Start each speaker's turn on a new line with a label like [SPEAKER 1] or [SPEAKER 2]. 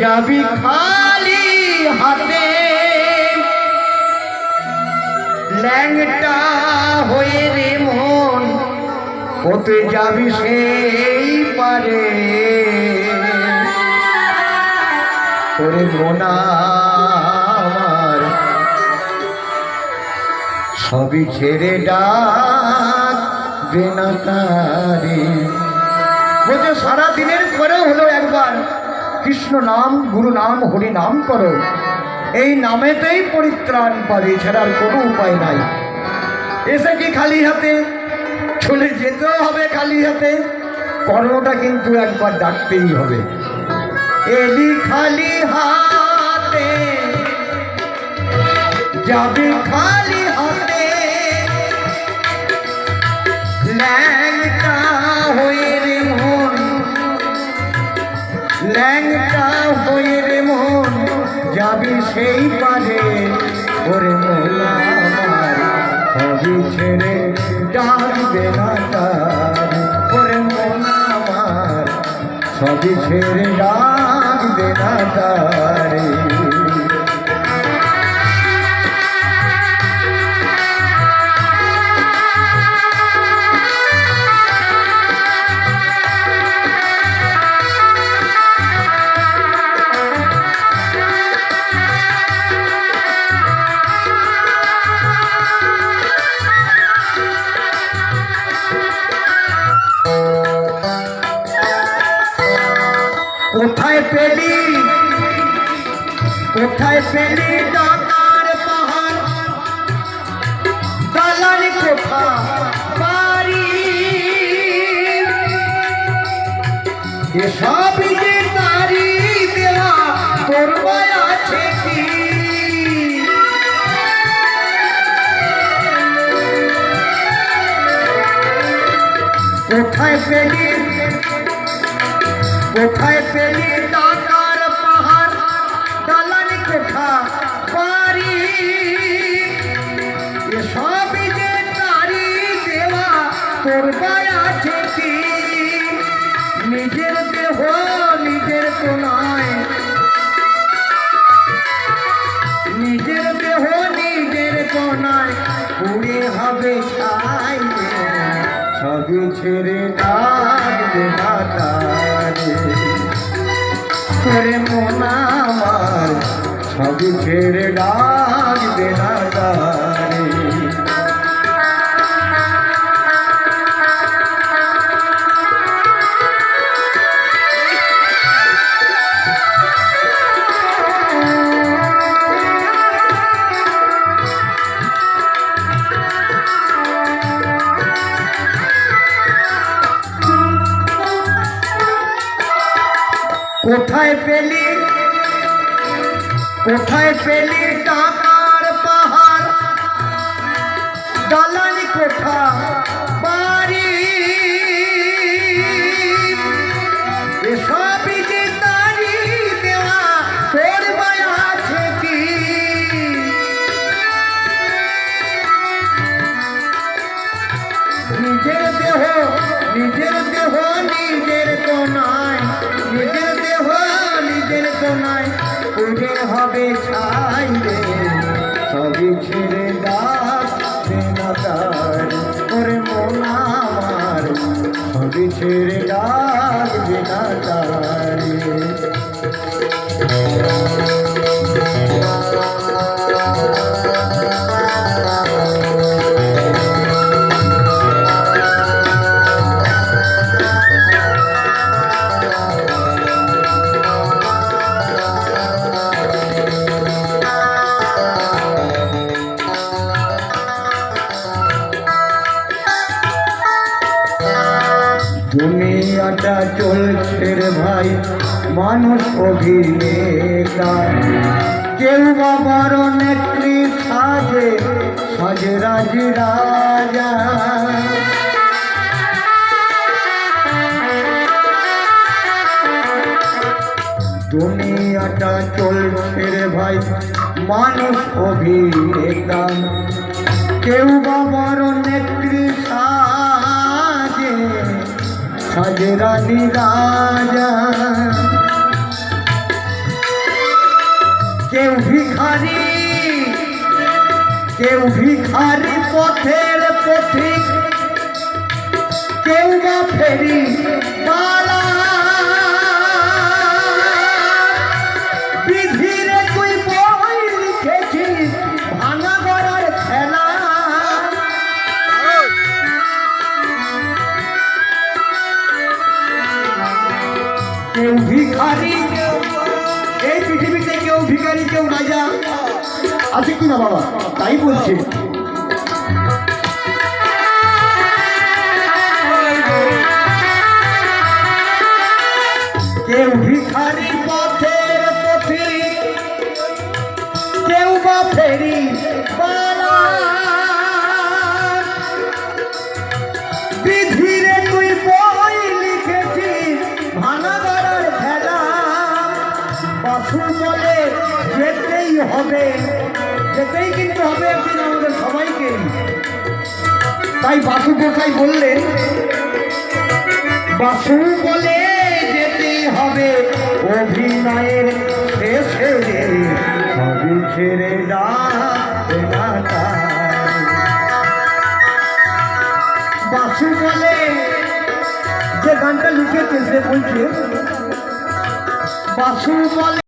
[SPEAKER 1] যাবি খালি হাতে। ল্যাংটা হয়ে রে মন হতে যাবি সেই পারে। ওরে মোনা আমার, সবই ছেড়ে ডাক বেনাতারি বলছে সারা দিনের পরে হলো একবার। কৃষ্ণ নাম, গুরু নাম, হরি নাম করো। এই নামেতেই পরিত্রাণ পাবে, ছাড়ার কোনো উপায় নাই। এসে কি খালি হাতে? চলে যেতেও হবে খালি হাতে। কর্মটা কিন্তু একবার ডাকতেই হবে। এলি খালি হাতে ল্যাংটা হয়ে রে মন, যাবি সেই পারে। ওরে মোলা ছেড়ে ডাকবে না তার। ওরে মোলা সবই ছেড়ে ডাকবে না তারে। কোথায় পেলি? কোথায় পেলি ডাকার পাহাড়? দালান কোঠা বাড়ি। এসব যে তারি দেওয়া তোর আছে কি? কোথায় পেলি কোথায় পেলি টাকার পাহাড়? দালান কোঠা যে তারি দেওয়া, তোর নিজের দেহ নিজের নিজের দেহ নিজের হবে সবই ছেড়ে করে মনা আমার। সবই ডাকবে কোথায় পেলি? কোথায় পেলি টাকার পাহাড়? দালান কোঠা বাড়ি। এসবই যে তারি দেওয়া, তোর আছে কি? নিজের দেহ নিজের দেহ দুনিয়াটা চলছে রে ভাই, মানুষ অভিনেতা। কেউ বা বড় নেত্রী সাজে সাজে রাজ রাজা। দুনিয়াটা চলছে রে ভাই, মানুষ অভিনেতা। কেউ বা বড় নেত্রী সাজে রানী রাজা কেউ ভিখারি কেউ ভিখারি পথের পথিক কেউ বা ফেরি মালা কেউ রাজা আছে কি না বাবা? তাই বলছে। কেউ ভিখারি পথের পথি, কেউ বা ফেরি বালা হবে, যেতেই কিন্তু হবে একদিন আমাদের সবাইকে তাই বাসু গোসাই বললেন, বাসু বলে যেতেই হবে, অভিনয়ের ছেড়ে। বাসু বলে, যে গানটা লিখেছে সে বলছে বাসু বলে